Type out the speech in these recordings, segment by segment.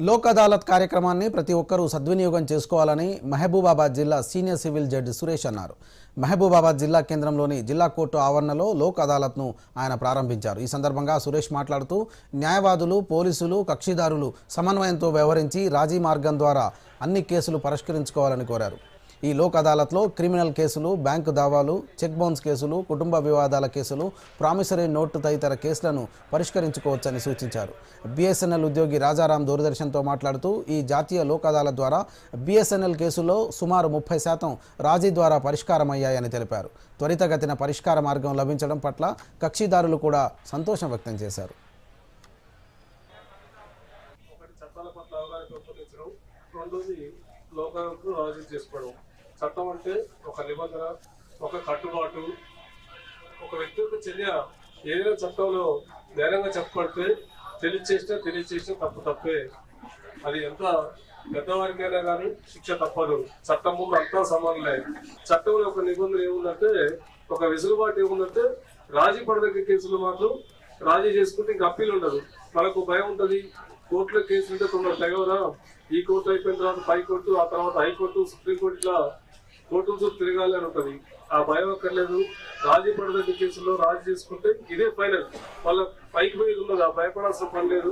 లోక్ అదాలత్ కార్యక్రమాన్ని ప్రతి ఒక్కరూ సద్వినియోగం చేసుకోవాలని మహబూబాబాద్ జిల్లా సీనియర్ సివిల్ జడ్జి సురేష్ అన్నారు. మహబూబాబాద్ జిల్లా కేంద్రంలోని జిల్లా కోర్టు ఆవరణలో లోక్ అదాలత్ను ఆయన ప్రారంభించారు. ఈ సందర్భంగా సురేష్ మాట్లాడుతూ న్యాయవాదులు పోలీసులు కక్షిదారులు సమన్వయంతో వ్యవహరించి రాజీ మార్గం ద్వారా అన్ని కేసులు పరిష్కరించుకోవాలని కోరారు. ఈ లోక్ అదాలత్లో క్రిమినల్ కేసులు బ్యాంకు దావాలు చెక్ బౌన్స్ కేసులు కుటుంబ వివాదాల కేసులు ప్రామిసరీ నోటు తదితర కేసులను పరిష్కరించుకోవచ్చని సూచించారు. బీఎస్ఎన్ఎల్ ఉద్యోగి రాజారాం దూరదర్శన్తో మాట్లాడుతూ ఈ జాతీయ లోక్ అదాలత్ ద్వారా బీఎస్ఎన్ఎల్ కేసుల్లో సుమారు ముప్పై శాతం రాజీ ద్వారా పరిష్కారమయ్యాయని తెలిపారు. త్వరితగతిన పరిష్కార మార్గం లభించడం పట్ల కక్షిదారులు కూడా సంతోషం వ్యక్తం చేశారు. రెండోది లోకాలకు రాజీ చేసుకోవడం. చట్టం అంటే ఒక నిబంధన ఒక కట్టుబాటు. ఒక వ్యక్తి యొక్క చర్య ఏదైనా చట్టంలో ధైర్యంగా చెప్పబడితే తెలియచేసినా తెలియచేసినా తప్పు తప్పే. అది ఎంత పెద్దవారికైనా కానీ శిక్ష తప్పదు. చట్టం ముందు అంతా సమానలే చట్టంలో ఒక నిబంధన ఏముందంటే ఒక వెసులుబాటు ఏముందంటే రాజీ పడదగ్గ కేసులు మాత్రం రాజీ చేసుకుంటే ఇంకా అప్పీల్ ఉండదు. మనకు భయం ఉంటుంది. కోర్టులో కేసులు ఉంటే తొందర తెగవరా? ఈ కోర్టు అయిపోయిన తర్వాత పై కోర్టు ఆ తర్వాత హైకోర్టు సుప్రీంకోర్టు ఇట్లా కోర్టుల చుట్టూ తిరగాలి అని ఉంటుంది. ఆ భయం అక్కర్లేదు. రాజీ పడదగ్గ కేసులో రాజీ చేసుకుంటే ఇదే ఫైనల్. వాళ్ళ పైకి పోయి ఉండదు. ఆ భయపడాల్సిన పని లేదు.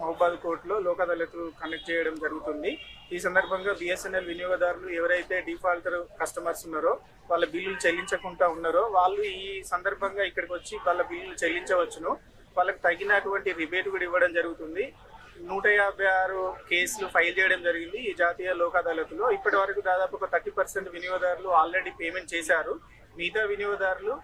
మహబాద్ కోర్టులో లోక్ అదాలత్ కండక్ట్ చేయడం జరుగుతుంది. ఈ సందర్భంగా బిఎస్ఎన్ఎల్ వినియోగదారులు ఎవరైతే డిఫాల్టర్ కస్టమర్స్ ఉన్నారో వాళ్ళ బిల్లులు చెల్లించకుండా ఉన్నారో వాళ్ళు ఈ సందర్భంగా ఇక్కడికి వచ్చి వాళ్ళ బిల్లులు చెల్లించవచ్చును. వాళ్ళకి తగినటువంటి రిబేట్ కూడా ఇవ్వడం జరుగుతుంది. నూట యాభై ఆరు కేసులు ఫైల్ చేయడం జరిగింది ఈ జాతీయ లోక్ అదాలత్లో. ఇప్పటి వరకు దాదాపు ఒక థర్టీ పర్సెంట్ వినియోగదారులు ఆల్రెడీ పేమెంట్ చేశారు. మిగతా వినియోగదారులు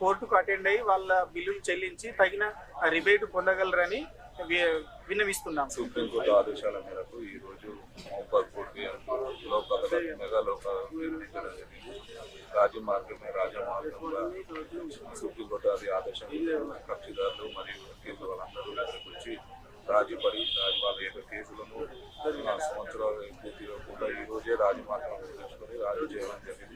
కోర్టుకు అటెండ్ అయ్యి వాళ్ళ బిల్లులు చెల్లించి తగిన రిబేట్ పొందగలరని వి- విన్నవిస్తున్నాం. సుప్రీంకోర్టు ఆదేశాల మేరకు ఈ రోజు మహబాద్ కోర్టు లోక్ అదాలత్ మెగా లోక్ అదాలత్ రాజ్య మార్గమే రాజ్య మార్గంగా సుప్రీంకోర్టు అది ఆదేశం కక్షిదారులు మరియు కేసుల వాళ్ళందరూ ఇక్కడికి వచ్చి రాజీపడి రాజీ వాళ్ళ యొక్క కేసులను సంవత్సరాలు పూర్తి కూడా ఈ రోజే తెలుసుకొని రాజీ చేయడం జరిగింది.